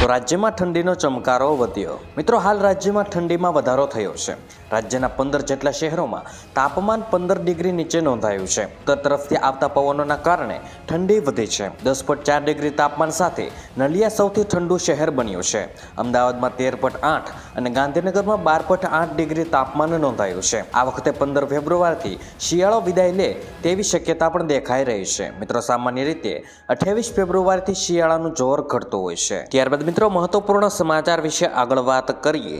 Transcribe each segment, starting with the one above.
તો રાજ્યમાં ઠંડીનો ચમકારો વધ્યો. મિત્રો, હાલ રાજ્યમાં ઠંડીમાં વધારો થયો છે. રાજ્યના પંદર જેટલા શહેરોમાં તાપમાન પંદર ડિગ્રી નીચે નોંધાયું છે. ઉત્તર તરફથી આવતા પવનોના કારણે ઠંડી વધી છે. દસ પોઈન્ટ ચાર ડિગ્રી તાપમાન સાથે નલિયા સૌથી ઠંડુ શહેર બન્યું છે. અમદાવાદમાં તેર પોઈન્ટ આઠ અને ગાંધીનગરમાં બાર પોઈન્ટ આઠ ડિગ્રી તાપમાન નોંધાયું છે. આ વખતે પંદર ફેબ્રુઆરીથી શિયાળો વિદાય લે તેવી શક્યતા પણ દેખાઈ રહી છે. મિત્રો, સામાન્ય રીતે અઠ્યાવીસ ફેબ્રુઆરીથી શિયાળાનું જોર ઘટતું હોય છે. ત્યારબાદ મિત્રો, મહત્વપૂર્ણ સમાચાર વિશે આગળ વાત કરીએ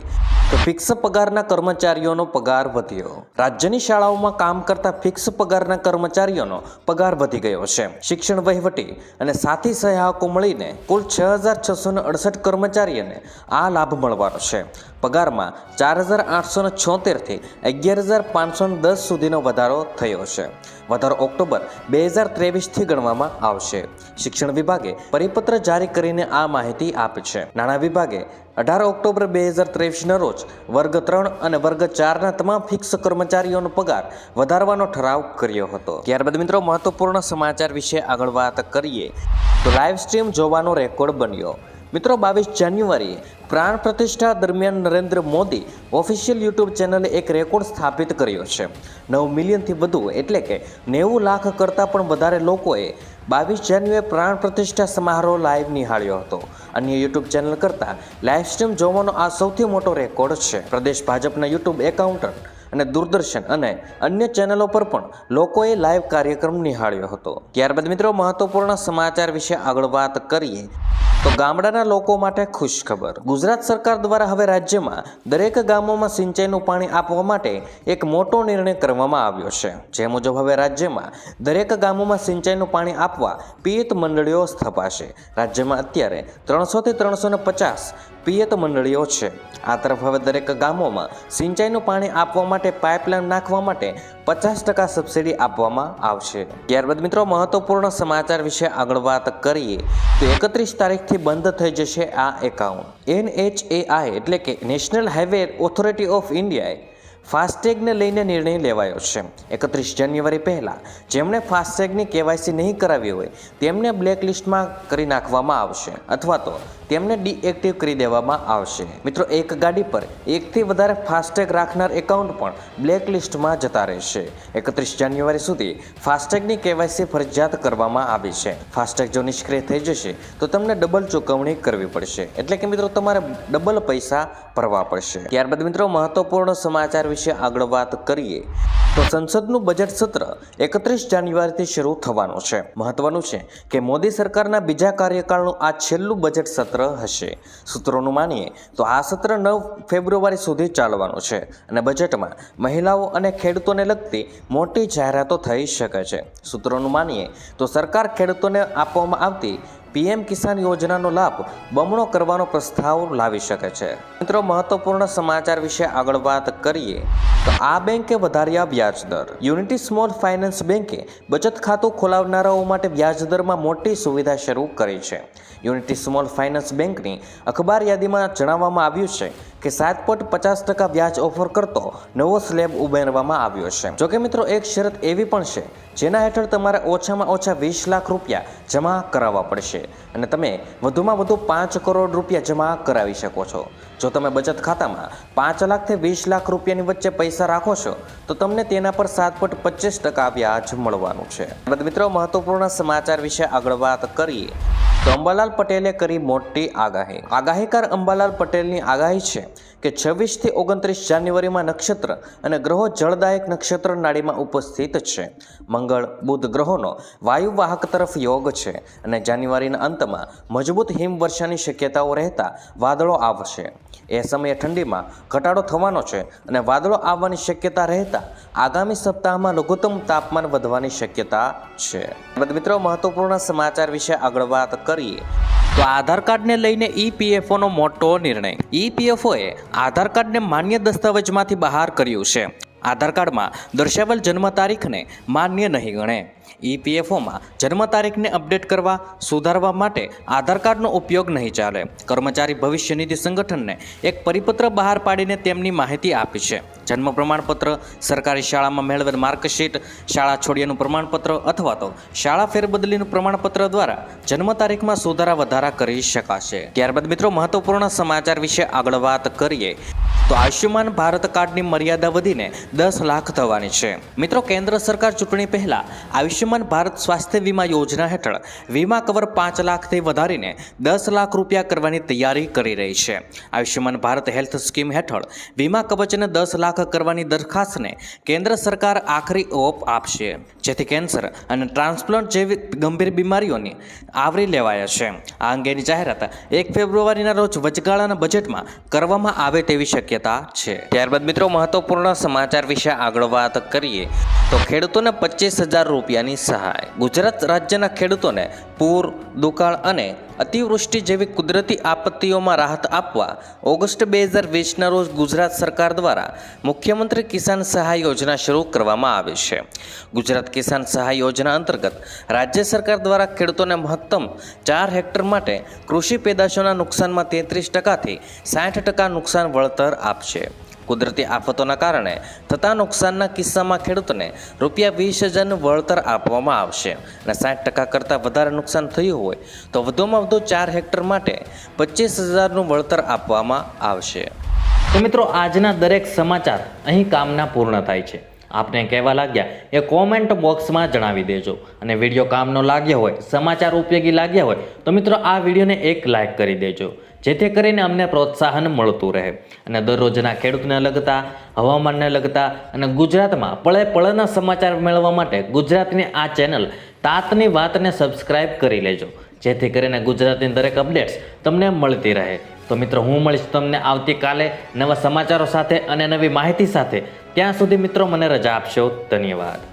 તો ફિક્સ પગારના કર્મચારીઓનો પગાર વધ્યો. રાજ્યની શાળાઓમાં કામ કરતા ફિક્સ પગારના કર્મચારીઓનો પગાર વધી ગયો છે. શિક્ષણ વહીવટી અને સાથી સહાયકો મળીને કુલ છ હજાર છસો અડસઠ કર્મચારીઓને આ લાભ મળવાનો છે. પગારમાં ચાર હજાર આઠસો ને છોતેરથી અગિયાર હજાર પાંચસો દસ સુધીનો વધારો થયો છે. વધારો ઓક્ટોબર બે હજાર ત્રેવીસથી ગણવામાં આવશે. શિક્ષણ વિભાગે પરિપત્ર જારી કરીને આ માહિતી આપી છે. નાણાં વિભાગે અઢાર ઓક્ટોબર બે હજાર ત્રેવીસના રોજ વર્ગ ત્રણ અને વર્ગ ચારના તમામ ફિક્સ કર્મચારીઓનો પગાર વધારવાનો ઠરાવ કર્યો હતો. ત્યારબાદ મિત્રો, મહત્વપૂર્ણ સમાચાર વિશે આગળ વાત કરીએ તો લાઈવ સ્ટ્રીમ જોવાનો રેકોર્ડ બન્યો. મિત્રો બાવીસ જાન્યુઆરીએ પ્રાણ પ્રતિષ્ઠા દરમિયાન નરેન્દ્ર મોદી ઓફિશિયલ યુટ્યુબ ચેનલે એક રેકોર્ડ સ્થાપિત કર્યો છે. નવ મિલિયનથી વધુ એટલે કે નેવું લાખ કરતાં પણ વધારે લોકોએ બાવીસ જાન્યુએ પ્રાણ પ્રતિષ્ઠા સમારોહ લાઈવ નિહાળ્યો હતો. અન્ય યુટ્યુબ ચેનલ કરતાં લાઈવ સ્ટ્રીમ જોવાનો આ સૌથી મોટો રેકોર્ડ છે. પ્રદેશ ભાજપના યુટ્યુબ એકાઉન્ટન્ટ અને દૂરદર્શન અને અન્ય ચેનલો પર પણ લોકોએ લાઈવ કાર્યક્રમ નિહાળ્યો હતો. ત્યારબાદ મિત્રો મહત્વપૂર્ણ સમાચાર વિશે આગળ વાત કરીએ. તો ગામડાના લોકો માટે ખુશ ખબર ગુજરાત સરકાર દ્વારા હવે રાજ્યમાં દરેક ગામોમાં સિંચાઈનું પાણી આપવા માટે એક મોટો નિર્ણય કરવામાં આવ્યો છે. જે મુજબ હવે રાજ્યમાં દરેક ગામોમાં સિંચાઈનું પાણી આપવા પિયત મંડળીઓ સ્થપાશે. રાજ્યમાં અત્યારે ત્રણસોથી ત્રણસો ને પચાસ પિયત મંડળીઓ છે. આ તરફ હવે દરેક ગામોમાં સિંચાઈનું પાણી આપવા માટે પાઇપલાઇન નાખવા માટે પચાસ ટકા સબસિડી આપવામાં આવશે. ત્યારબાદ મિત્રો મહત્વપૂર્ણ સમાચાર વિશે આગળ વાત કરીએ તો એકત્રીસ તારીખથી બંધ થઈ જશે આ એકાઉન્ટ એનએચએઆઈ એટલે કે નેશનલ હાઈવે ઓથોરિટી ઓફ ઇન્ડિયાએ ફાસ્ટેગને લઈને નિર્ણય લેવાયો છે. એકત્રીસ જાન્યુઆરી પહેલાં જેમણે ફાસ્ટેગની કેવાયસી નહીં કરાવી હોય, તેમને બ્લેક લિસ્ટમાં કરી નાખવામાં આવશે અથવા તો તેમને ડીએક્ટિવ કરી દેવામાં આવશે. મિત્રો, એક ગાડી પર એકથી વધારે ફાસ્ટેગ રાખનાર એકાઉન્ટ પણ બ્લેક લિસ્ટમાં જતા રહેશે. એકત્રીસ જાન્યુઆરી સુધી ફાસ્ટેગની કેવાયસી ફરજિયાત કરવામાં આવી છે. ફાસ્ટેગ જો નિષ્ક્રિય થઈ જશે, તો તમને ડબલ ચૂકવણી કરવી પડશે. એટલે કે મિત્રો, તમારે ડબલ પૈસા ભરવા પડશે. ત્યારબાદ મિત્રો, મહત્વપૂર્ણ સમાચાર વિશે આગળ વાત કરીએ. તો સંસદનું બજેટ સત્ર એકત્રીસ જાન્યુઆરીથી શરૂ થવાનું છે. મહત્વનું છે કે મોદી સરકારના બીજા કાર્યકાળનું આ છેલ્લું બજેટ સત્ર હશે. સૂત્રોનું માનીએ તો આ સત્ર નવ ફેબ્રુઆરી સુધી ચાલવાનું છે અને બજેટમાં મહિલાઓ અને ખેડૂતોને લગતી મોટી જાહેરાતો થઈ શકે છે. સૂત્રોનું માનીએ તો સરકાર ખેડૂતોને આપવામાં આવતી પીએમ કિસાન યોજનાનો લાભ બમણો કરવાનો પ્રસ્તાવ લાવી શકે છે. મિત્રો, મહત્વપૂર્ણ સમાચાર વિશે આગળ વાત કરીએ. તો આ બેંકે વધાર્યા વ્યાજદર યુનિટી સ્મોલ ફાઇનાન્સ બેંકે બચત ખાતું ખોલાવનારાઓ માટે વ્યાજદરમાં મોટી સુવિધા શરૂ કરી છે. યુનિટી સ્મોલ ફાઇનાન્સ બેંકની અખબાર યાદીમાં જણાવવામાં આવ્યું છે કે સાત પોઈન્ટ પચાસ ટકા વ્યાજ ઓફર કરતો નવો સ્લેબ ઉમેરવામાં આવ્યો છે. જોકે મિત્રો, એક શરત એવી પણ છે, જેના હેઠળ તમારે ઓછામાં ઓછા વીસ લાખ રૂપિયા જમા કરાવવા પડશે અને તમે વધુમાં વધુ પાંચ કરોડ રૂપિયા જમા કરાવી શકો છો. જો તમે બચત ખાતામાં પાંચ લાખથી વીસ લાખ રૂપિયાની વચ્ચે પૈસા રાખો છો, તો તમને તેના પર સાત પોઈન્ટ પચીસ ટકા વ્યાજ મળવાનું છે. મિત્રો, મહત્વપૂર્ણ સમાચાર વિશે આગળ વાત કરીએ. તો અંબાલાલ પટેલે કરી મોટી આગાહી. આગાહીકાર અંબાલાલ પટેલની આગાહી છે કે છવ્વીસથી ઓગણત્રીસ જાન્યુઆરીમાં નક્ષત્ર અને ગ્રહો જળદાયક નક્ષત્ર નાડીમાં ઉપસ્થિત છે. મંગળ, બુધ ગ્રહોનો વાયુવાહક તરફ યોગ છે અને જાન્યુઆરીના અંતમાં મજબૂત હિમવર્ષાની શક્યતાઓ રહેતા વાદળો આવશે. એ સમયે ઠંડીમાં ઘટાડો થવાનો છે અને વાદળો આવવાની શક્યતા રહેતા આગામી સપ્તાહમાં લઘુત્તમ તાપમાન વધવાની શક્યતા છે. મિત્રો, મહત્વપૂર્ણ સમાચાર વિશે આગળ વાત કરીએ. તો આધાર કાર્ડને લઈને ઈપીએફઓનો મોટો નિર્ણય. ઈપીએફઓએ આધાર કાર્ડને માન્ય દસ્તાવેજમાંથી બહાર કર્યું છે. આધાર કાર્ડમાં દર્શાવેલ જન્મ તારીખને માન્ય નહીં ગણે. ઈપીએફઓમાં જન્મ તારીખને અપડેટ કરવા, સુધારવા માટે આધાર કાર્ડનો ઉપયોગ નહીં ચાલે. કર્મચારી ભવિષ્ય નિધિ સંગઠનને એક પરિપત્ર બહાર પાડીને તેમની માહિતી આપી છે. જન્મ પ્રમાણપત્ર, સરકારી શાળામાં મેળવેલ માર્કશીટ, શાળા છોડ્યાનું પ્રમાણપત્ર અથવા તો શાળા ફેરબદલીનું પ્રમાણપત્ર દ્વારા જન્મ તારીખમાં સુધારા વધારા કરી શકાશે. ત્યારબાદ મિત્રો મહત્વપૂર્ણ સમાચાર વિશે આગળ વાત કરીએ. તો આયુષ્યમાન ભારત કાર્ડની મર્યાદા વધીને દસ લાખ થવાની છે. મિત્રો, કેન્દ્ર સરકાર ચૂંટણી પહેલા આયુષ્યમાન ભારત સ્વાસ્થ્ય વીમા યોજના હેઠળ વીમા કવર પાંચ લાખથી વધારીને દસ લાખ રૂપિયા કરવાની તૈયારી કરી રહી છે. આયુષ્યમાન ભારત હેલ્થ સ્કીમ હેઠળ વીમા કવચને દસ લાખ કરવાની દરખાસ્તને કેન્દ્ર સરકાર આખરી ઓપ આપશે. જેથી કેન્સર અને ટ્રાન્સપ્લાન્ટ જેવી ગંભીર બીમારીઓની આવરી લેવાયા છે. આ અંગેની જાહેરાત એક ફેબ્રુઆરીના રોજ વચગાળાના બજેટમાં કરવામાં આવે તેવી શક્યતા છે. ત્યારબાદ મિત્રો મહત્વપૂર્ણ સમાચાર વિશે આગળ વાત કરીએ તો ખેડૂતોને પચીસ હજાર રૂપિયાની સહાય. ગુજરાત રાજ્યના ખેડૂતોને પૂર, દુકાળ અને અતિવૃષ્ટિ જેવી કુદરતી આપત્તિઓમાં રાહત આપવા ઓગસ્ટ બે હજાર વીસના રોજ ગુજરાત સરકાર દ્વારા મુખ્યમંત્રી કિસાન સહાય યોજના શરૂ કરવામાં આવી છે. ગુજરાત કિસાન સહાય યોજના અંતર્ગત રાજ્ય સરકાર દ્વારા ખેડૂતોને મહત્તમ ચાર હેક્ટર માટે કૃષિ પેદાશોના નુકસાનમાં તેત્રીસ ટકાથી સાઠ ટકા નુકસાન વળતર આપશે. કુદરતી આફતોના કારણે થતા નુકસાનના કિસ્સામાં ખેડૂતને રૂપિયા વીસ હજારનું વળતર આપવામાં આવશે અને સાઠ ટકા કરતાં વધારે નુકસાન થયું હોય તો વધુમાં વધુ ચાર હેક્ટર માટે પચીસ હજારનું વળતર આપવામાં આવશે. તો મિત્રો, આજના દરેક સમાચાર અહીં કામના પૂર્ણ થાય છે. આપને કહેવા લાગ્યા એ કોમેન્ટ બોક્સમાં જણાવી દેજો. અને વીડિયો કામનો લાગ્યો હોય, સમાચાર ઉપયોગી લાગ્યા હોય, તો મિત્રો આ વિડીયોને એક લાઈક કરી દેજો. જેથી કરીને અમને પ્રોત્સાહન મળતું રહે. અને દરરોજના ખેડૂતને લગતા, હવામાનને લગતા અને ગુજરાતમાં પળે પળના સમાચાર મેળવવા માટે ગુજરાતની આ ચેનલ તાતની વાતને સબસ્ક્રાઇબ કરી લેજો. જેથી કરીને ગુજરાતની દરેક અપડેટ્સ તમને મળતી રહે. તો મિત્રો, હું મળીશ તમને આવતીકાલે નવા સમાચારો સાથે અને નવી માહિતી સાથે. ત્યાં સુધી મિત્રો, મને રજા આપશો. ધન્યવાદ.